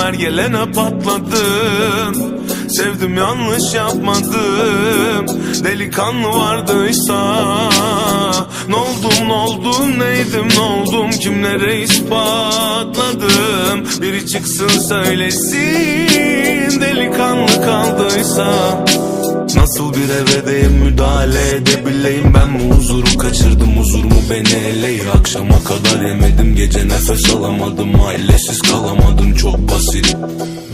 ergelene patladım. Sevdim yanlış yapmadım. Delikanlı vardıysa. Ne oldum ne oldum neydim ne oldum? Kimlere ispatladım? Biri çıksın söylesin. Delikanlı kaldıysa. Nasıl bir evredeyim müdahale edebileyim Ben kaçırdım huzurumu beni eleyi Akşama kadar yemedim gece nefes alamadım. Ailesiz kalamadım çok basit.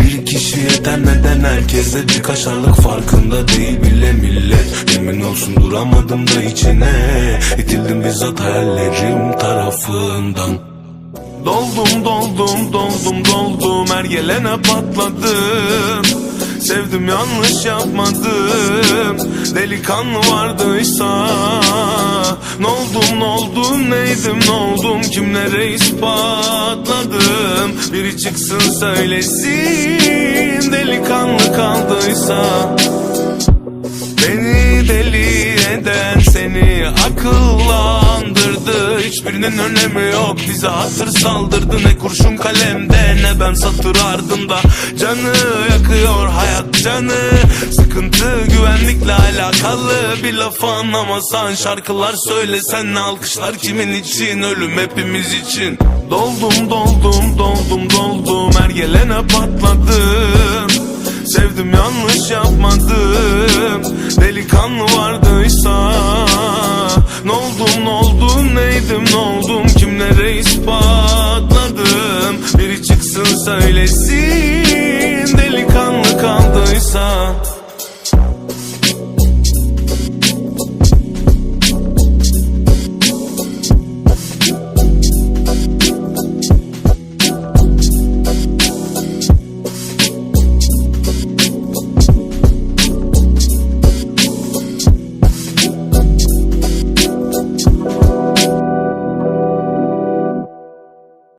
Bir kişi yeter neden herkese bir kaşarlık farkında değil bile millet. Yemin olsun duramadım da içine. İtildim bizzat hayallerim tarafından. Doldum doldum doldum doldum. Ergelene patladım Sevdim yanlış yapmadım. Delikanlı vardıysa Ne oldum ne oldum neydim ne oldum Kimlere ispatladım? Biri çıksın söylesin. Delikanlı kaldıysa Beni deli eden seni akıllandırdı. Hiçbirinin önemi yok bize hatır saldırdı. Ne kurşun kalemde ne ben satır ardında. Canı yakıyor hayat canı Sıkıntı güvenlikle alakalı Bir laf anlamasan şarkılar söylesen ne alkışlar kimin için Ölüm hepimiz için. Doldum doldum doldum doldum ergelene patladım. Sevdim yanlış yapmadım. Delikanlı vardıysa Ne oldum ne oldum neydim ne oldum Kimlere çıksın söylesin